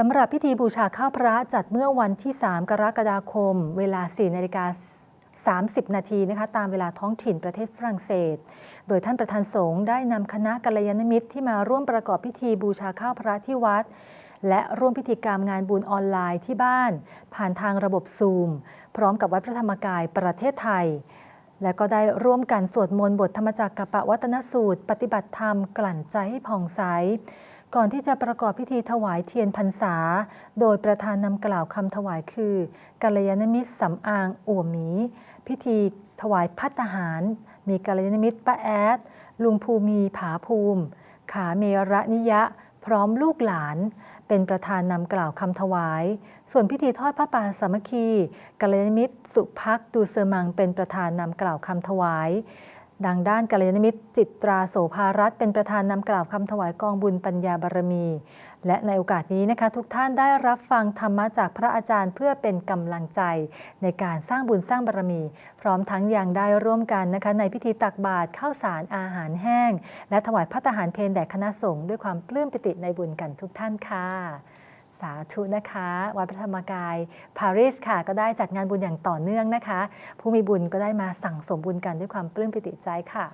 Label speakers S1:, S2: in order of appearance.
S1: สำหรับพิธีบูชาข้าวพระจัดเมื่อวันที่ 3 กรกฎาคม เวลา 4 นาฬิกา30 นาทีนะคะตามเวลาท้องถิ่นประเทศฝรั่งเศส โดยท่านประธานสงฆ์ได้นำคณะกัลยาณมิตรที่มาร่วมประกอบพิธีบูชาข้าวพระที่วัด และร่วมพิธีกรรมงานบุญออนไลน์ที่บ้าน ผ่านทางระบบซูม พร้อมกับวัดพระธรรมกายประเทศไทย และก็ได้ร่วมกันสวดมนต์บทธรรมจักรกับปวัตนสูตร ปฏิบัติธรรมกลั่นใจให้ผ่องใส ก่อนที่จะประกอบพิธีถวายเทียนพรรษา โดยประธานนำกล่าวคำถวายคือกัลยาณมิตรสำอางอ่วมหมี พิธีถวายพัตหาร มีกัลยาณมิตรป้าแอด ลุงภูมีผาภูมิ ขาเมระนิยะ พร้อมลูกหลาน เป็นประธานนำกล่าวคำถวาย ส่วนพิธีทอดพระป่าสามัคคีกัลยาณมิตรสุพักดูเซมังเป็นประธานนำกล่าวคำถวาย ดังด้านกัลยาณมิตรจิตราโสภารัตเป็นประธานนำกล่าวคำถวายกองบุญปัญญาบารมี และในโอกาสนี้นะคะ ทุกท่านได้รับฟังธรรมะจากพระอาจารย์เพื่อเป็นกำลังใจ ในการสร้างบุญสร้างบารมี พร้อมทั้งยังได้ร่วมกันนะคะ ในพิธีตักบาตรข้าวสารอาหารแห้ง และถวายพัตตาหารเพลแด่คณะสงฆ์ด้วยความปลื้มปิติในบุญกันทุกท่านค่ะ สาธุนะคะ วัดพระธรรมกายปารีสค่ะ ก็ได้จัดงานบุญอย่างต่อเนื่องนะคะ ผู้มีบุญก็ได้มาสั่งสมบุญกันด้วยความปลื้มปิติใจค่ะ